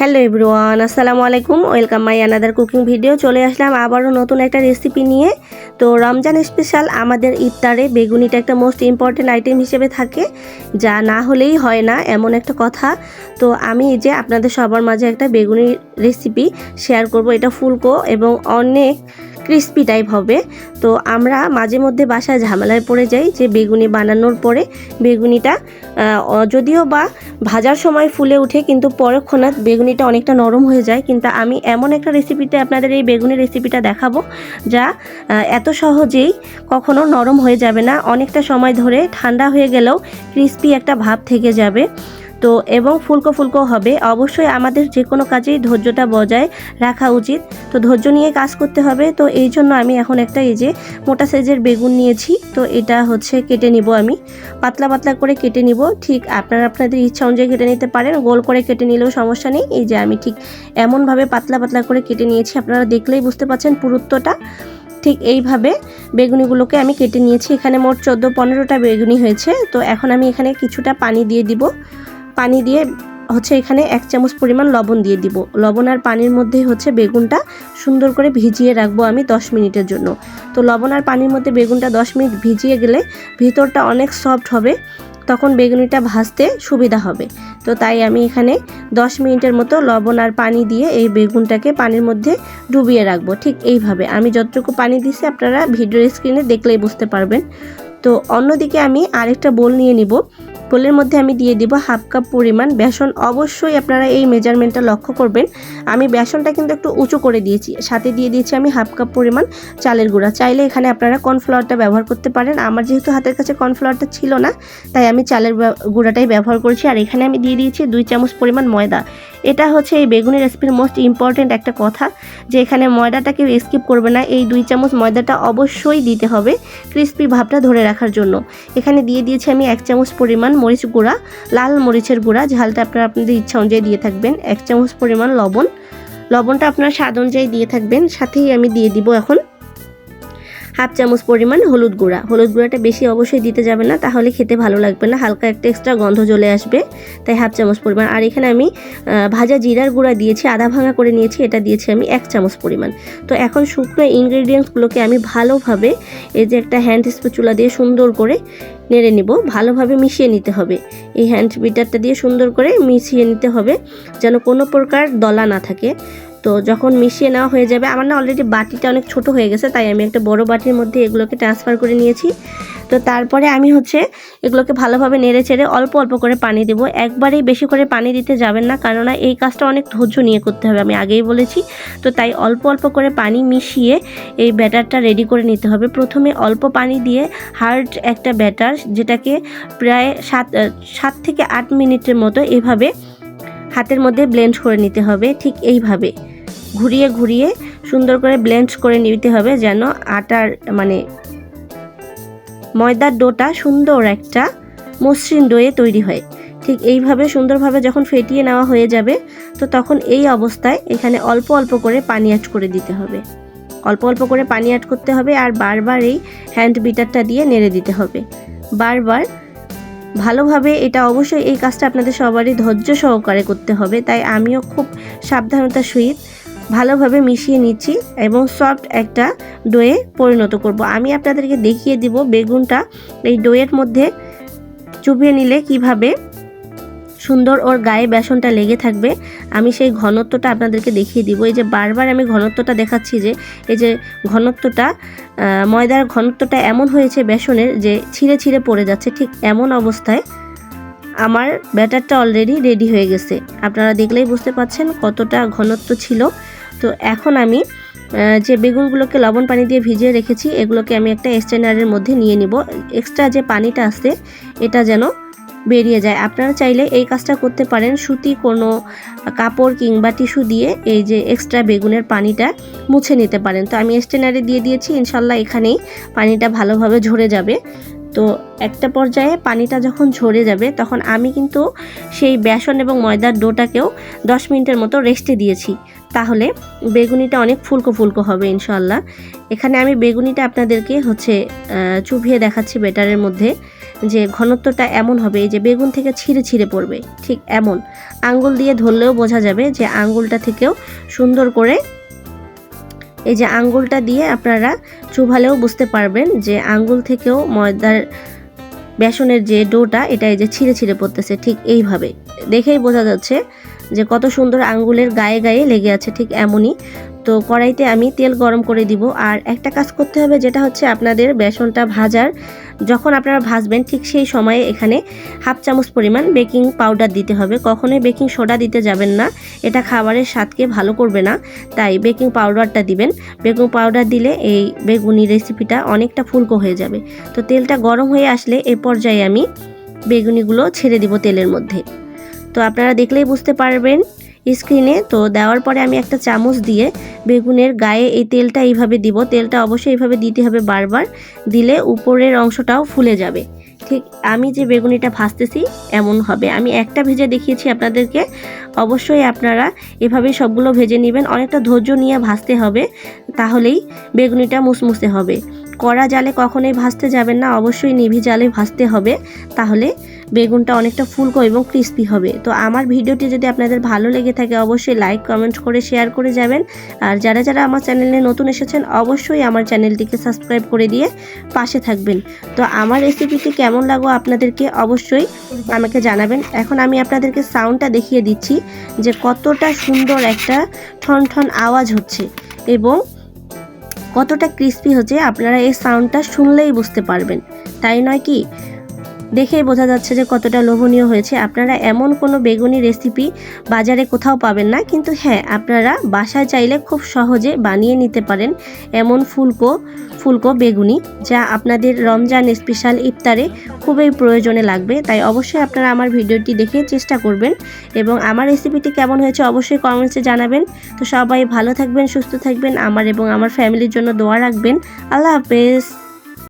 Hello everyone, আসসালামু আলাইকুম। Welcome my another cooking video চলে আসলাম আবারও নতুন একটা রেসিপি নিয়ে। তো রমজান স্পেশাল আমাদের ইফতারে বেগুনিটা একটা মোস্ট ইম্পর্টেন্ট আইটেম হিসেবে থাকে, যা না হলেই হয় না, এমন একটা কথা। তো আমি যে আপনাদের সবার মাঝে একটা বেগুনি রেসিপি শেয়ার করব, এটা ফুলকো এবং অনেক ক্রিস্পি টাইপ হবে। তো আমরা মাঝে মধ্যে বাসায় ঝামেলায় পড়ে যাই যে বেগুনি বানানোর পরে বেগুনিটা যদিও বা ভাজার সময় ফুলে উঠে কিন্তু পরক্ষণাৎ বেগুনিটা অনেকটা নরম হয়ে যায়। কিন্তু আমি এমন একটা রেসিপিতে আপনাদের এই বেগুনি রেসিপিটা দেখাবো যা এত সহজেই কখনো নরম হয়ে যাবে না। অনেকটা সময় ধরে ঠান্ডা হয়ে গেলেও ক্রিস্পি একটা ভাব থেকে যাবে। তো এবং ফুলকো ফুলকো হবে, অবশ্যই আমাদের যে কোনো কাজেই ধৈর্যটা বজায় রাখা উচিত। তো ধৈর্য নিয়ে কাজ করতে হবে, তো এই জন্য আমি এখন একটা এই যে মোটা সাইজের বেগুন নিয়েছি, তো এটা হচ্ছে কেটে নিব আমি। পাতলা পাতলা করে কেটে নিব, ঠিক আপনারা আপনাদের ইচ্ছা অনুযায়ী কেটে নিতে পারেন, গোল করে কেটে নিলেও সমস্যা নেই। এই যে আমি ঠিক এমনভাবে পাতলা পাতলা করে কেটে নিয়েছি, আপনারা দেখলেই বুঝতে পারছেন পুরুত্বটা। ঠিক এইভাবে বেগুনিগুলোকে আমি কেটে নিয়েছি, এখানে মোট চোদ্দ পনেরোটা বেগুনি হয়েছে, তো এখন আমি এখানে কিছুটা পানি দিয়ে দিব। পানি দিয়ে হচ্ছে এখানে এক চামচ পরিমাণ লবণ দিয়ে দিব। লবণ আর পানির মধ্যে হচ্ছে বেগুনটা সুন্দর করে ভিজিয়ে রাখব আমি 10 মিনিটের জন্য। তো লবণ আর পানির মধ্যে বেগুনটা 10 মিনিট ভিজিয়ে গেলে ভিতরটা অনেক সফট হবে, তখন বেগুনিটা ভাজতে সুবিধা হবে। তো তাই আমি এখানে 10 মিনিটের মতো লবণ আর পানি দিয়ে এই বেগুনটাকে পানির মধ্যে ডুবিয়ে রাখব। ঠিক এইভাবে। আমি যতটুকু পানি দিছি আপনারা ভিডিওর স্ক্রিনে দেখলেই বুঝতে পারবেন। তো অন্যদিকে আমি আরেকটা বোল নিয়ে নিব। বোলের মধ্যে আমি দিয়ে দিব হাফ কাপ পরিমাণ বেসন। অবশ্যই আপনারা এই মেজারমেন্টটা লক্ষ্য করবেন। আমি বেসনটা কিন্তু একটু উঁচু করে দিয়েছি। সাথে দিয়ে দিয়েছি আমি হাফ কাপ পরিমাণ চালের গুঁড়া। চাইলে এখানে আপনারা কর্নফ্লাওয়ারটা ব্যবহার করতে পারেন। আমার যেহেতু হাতের কাছে কর্নফ্লাওয়ারটা ছিল না, তাই আমি চালের গুঁড়াটাই ব্যবহার করেছি। আর এখানে আমি দিয়ে দিয়েছি দুই চামচ পরিমাণ ময়দা। এটা হচ্ছে এই বেগুনি রেসিপির মোস্ট ইম্পর্ট্যান্ট একটা কথা, যে এখানে ময়দাটাকে স্কিপ করবে না। এই দুই চামচ ময়দাটা অবশ্যই দিতে হবে ক্রিস্পি ভাবটা ধরে রাখার জন্য। এখানে দিয়ে দিয়েছি আমি এক চামচ পরিমাণ মরিচ গুঁড়া, লাল মরিচের গুঁড়া। ঝালটা আপনারা আপনাদের ইচ্ছা অনুযায়ী দিয়ে থাকবেন। এক চামচ পরিমাণ লবণ। লবণটা আপনার স্বাদ অনুযায়ী দিয়ে থাকবেন। সাথেই আমি দিয়ে দিব এখন হাফ চামচ পরিমাণ হলুদ গুঁড়া। হলুদ গুঁড়াটা বেশি অবশ্যই দিতে যাবে না, তাহলে খেতে ভালো লাগবে না, হালকা একটা এক্সট্রা গন্ধ চলে আসবে, তাই হাফ চামচ পরিমাণ। আর এখানে আমি ভাজা জিরার গুঁড়া দিয়েছি, আধা ভাঙা করে নিয়েছি, এটা দিয়েছি আমি এক চামচ পরিমাণ। তো এখন শুকনো ইনগ্রেডিয়েন্টসগুলোকে আমি ভালোভাবে এই যে একটা হ্যান্ড স্প্যাচুলা দিয়ে সুন্দর করে নেড়ে নিব। ভালোভাবে মিশিয়ে নিতে হবে। এই হ্যান্ড বিটারটা দিয়ে সুন্দর করে মিশিয়ে নিতে হবে, যেন কোনো প্রকার দলা না থাকে। তো যখন মিশিয়ে নেওয়া হয়ে যাবে, আমার না অলরেডি বাটিটা অনেক ছোট হয়ে গেছে, তাই আমি একটা বড় বাটির মধ্যে এগুলোকে ট্রান্সফার করে নিয়েছি। তো তারপরে আমি হচ্ছে এগুলোকে ভালোভাবে নেড়ে চেড়ে অল্প অল্প করে পানি দেবো। একবারেই বেশি করে পানি দিতে যাবেন না, কেননা এই কাজটা অনেক ধৈর্য নিয়ে করতে হবে, আমি আগেই বলেছি। তো তাই অল্প অল্প করে পানি মিশিয়ে এই ব্যাটারটা রেডি করে নিতে হবে। প্রথমে অল্প পানি দিয়ে হার্ড একটা ব্যাটার, যেটাকে প্রায় সাত সাত থেকে আট মিনিটের মতো এভাবে হাতের মধ্যে ব্লেন্ড করে নিতে হবে, ঠিক এইভাবে। ঘুরিয়ে ঘুরিয়ে সুন্দর করে ব্লেন্ড করে নিতে হবে যেন আটার মানে ময়দার ডোটা সুন্দর একটা মসৃণ ডোয়ে তৈরি হয়। ঠিক এইভাবে সুন্দরভাবে যখন ফেটিয়ে নেওয়া হয়ে যাবে, তো তখন এই অবস্থায় এখানে অল্প অল্প করে পানি অ্যাড করে দিতে হবে। অল্প অল্প করে পানি অ্যাড করতে হবে আর বারবার এই হ্যান্ড বিটারটা দিয়ে নেড়ে দিতে হবে। বারবার ভালোভাবে এটা অবশ্যই এই কাজটা আপনাদের সবারই ধৈর্য সহকারে করতে হবে, তাই আমিও খুব সাবধানতার সহিত ভালোভাবে মিশিয়ে নিচ্ছি এবং সফট একটা ডোয়ে পরিণত করব। আমি আপনাদেরকে দেখিয়ে দিব বেগুনটা এই ডোয়ের মধ্যে চুপিয়ে নিলে কীভাবে সুন্দর ওর গায়ে বেসনটা লেগে থাকবে। আমি সেই ঘনত্বটা আপনাদেরকে দেখিয়ে দিব। এই যে বারবার আমি ঘনত্বটা দেখাচ্ছি যে, এই যে ঘনত্বটা ময়দার ঘনত্বটা এমন হয়েছে বেসনের যে ছিঁড়ে ছিঁড়ে পড়ে যাচ্ছে ঠিক এমন অবস্থায়। আমার ব্যাটারটা অলরেডি রেডি হয়ে গেছে। আপনারা দেখলেই বুঝতে পাচ্ছেন কতটা ঘনত্ব ছিল। তো এখন আমি যে বেগুনগুলোকে লবণ পানি দিয়ে ভিজিয়ে রেখেছি, এগুলোকে আমি একটা স্ট্যান্ডারের মধ্যে নিয়ে নিব। এক্সট্রা যে পানিটা আছে, এটা যেন বেরিয়ে যায়। আপনারা চাইলে এই কাজটা করতে পারেন। সুতি কোনো কাপড় কিংবা টিস্যু দিয়ে এই যে এক্সট্রা বেগুনের পানিটা মুছে নিতে পারেন। তো আমি স্ট্যান্ডারে দিয়ে দিয়েছি। ইনশাল্লাহ এখানেই পানিটা ভালোভাবে ঝরে যাবে। তো একটা পর্যায়ে পানিটা যখন ঝরে যাবে, তখন আমি কিন্তু সেই বেসন এবং ময়দার ডোটাকেও দশ মিনিটের মতো রেস্টে দিয়েছি। তাহলে বেগুনিটা অনেক ফুলকো ফুলকো হবে ইনশাল্লাহ এখানে আমি বেগুনিটা আপনাদেরকে হচ্ছে চুভিয়ে দেখাচ্ছি বেটারের মধ্যে যে ঘনত্বটা এমন হবে যে বেগুন থেকে ছিঁড়ে ছিঁড়ে পড়বে, ঠিক এমন। আঙ্গুল দিয়ে ধরলেও বোঝা যাবে যে আঙ্গুলটা থেকেও সুন্দর করে এই যে আঙ্গুলটা দিয়ে আপনারা চুভালেও বুঝতে পারবেন যে আঙ্গুল থেকেও ময়দার বেসনের যে ডোটা, এটা এই যে ছিঁড়ে ছিঁড়ে পড়তেছে, ঠিক এইভাবে। দেখেই বোঝা যাচ্ছে যে কত সুন্দর আঙ্গুলের গায়ে গায়ে লেগে আছে ঠিক এমনই। তো কড়াইতে আমি তেল গরম করে দিব। আর একটা কাজ করতে হবে, যেটা হচ্ছে আপনাদের বেসনটা ভাজার। যখন আপনারা ভাজবেন ঠিক সেই সময়ে এখানে হাফ চামচ পরিমাণ বেকিং পাউডার দিতে হবে। কখনোই বেকিং সোডা দিতে যাবেন না। এটা খাবারের স্বাদকে ভালো করবে না। তাই বেকিং পাউডারটা দিবেন। বেকিং পাউডার দিলে এই বেগুনি রেসিপিটা অনেকটা ফুলকো হয়ে যাবে। তো তেলটা গরম হয়ে আসলে এ পর্যায়ে আমি বেগুনিগুলো ছেড়ে দিব তেলের মধ্যে। তো আপনারা দেখলেই বুঝতে পারবেন স্ক্রিনে। তো দেওয়ার পরে আমি একটা চামচ দিয়ে বেগুনের গায়ে এই তেলটা এইভাবে দিব। তেলটা অবশ্যই এইভাবে দিতে হবে বারবার। দিলে উপরের অংশটাও ফুলে যাবে। ঠিক আমি যে বেগুনিটা ভাজতেছি, এমন হবে। আমি একটা ভেজে দেখিয়েছি আপনাদেরকে। অবশ্যই আপনারা এভাবেই সবগুলো ভেজে নেবেন। অনেকটা ধৈর্য নিয়ে ভাজতে হবে, তাহলেই বেগুনিটা মুসমুসে হবে। কড়া জালে কখনোই ভাজতে যাবেন না। অবশ্যই নিভি জালে ভাজতে হবে, তাহলে বেগুনটা অনেকটা ফুলকো এবং ক্রিস্পি হবে। তো আমার ভিডিওটি যদি আপনাদের ভালো লেগে থাকে, অবশ্যই লাইক কমেন্ট করে শেয়ার করে যাবেন। আর যারা যারা আমার চ্যানেলে নতুন এসেছেন, অবশ্যই আমার চ্যানেলটিকে সাবস্ক্রাইব করে দিয়ে পাশে থাকবেন। তো আমার রেসিপিটি কেমন লাগো আপনাদেরকে অবশ্যই আমাকে জানাবেন। এখন আমি আপনাদেরকে সাউন্ডটা দেখিয়ে দিচ্ছি যে কতটা সুন্দর একটা ঠন ঠন আওয়াজ হচ্ছে এবং কতটা ক্রিস্পি হচ্ছে। আপনারা এই সাউন্ডটা শুনলেই বুঝতে পারবেন। তাই নয় কি? দেখেই বোঝা যাচ্ছে যে কতটা লোভনীয় হয়েছে। আপনারা এমন কোনো বেগুনি রেসিপি বাজারে কোথাও পাবেন না, কিন্তু হ্যাঁ আপনারা বাসায় চাইলে খুব সহজে বানিয়ে নিতে পারেন এমন ফুলকো ফুলকো বেগুনি, যা আপনাদের রমজান স্পেশাল ইফতারে খুবই প্রয়োজনে লাগবে। তাই অবশ্যই আপনারা আমার ভিডিওটি দেখে চেষ্টা করবেন এবং আমার রেসিপিটি কেমন হয়েছে অবশ্যই কমেন্টসে জানাবেন। তো সবাই ভালো থাকবেন, সুস্থ থাকবেন, আমার এবং আমার ফ্যামিলির জন্য দোয়া রাখবেন। আল্লাহ হাফেজ।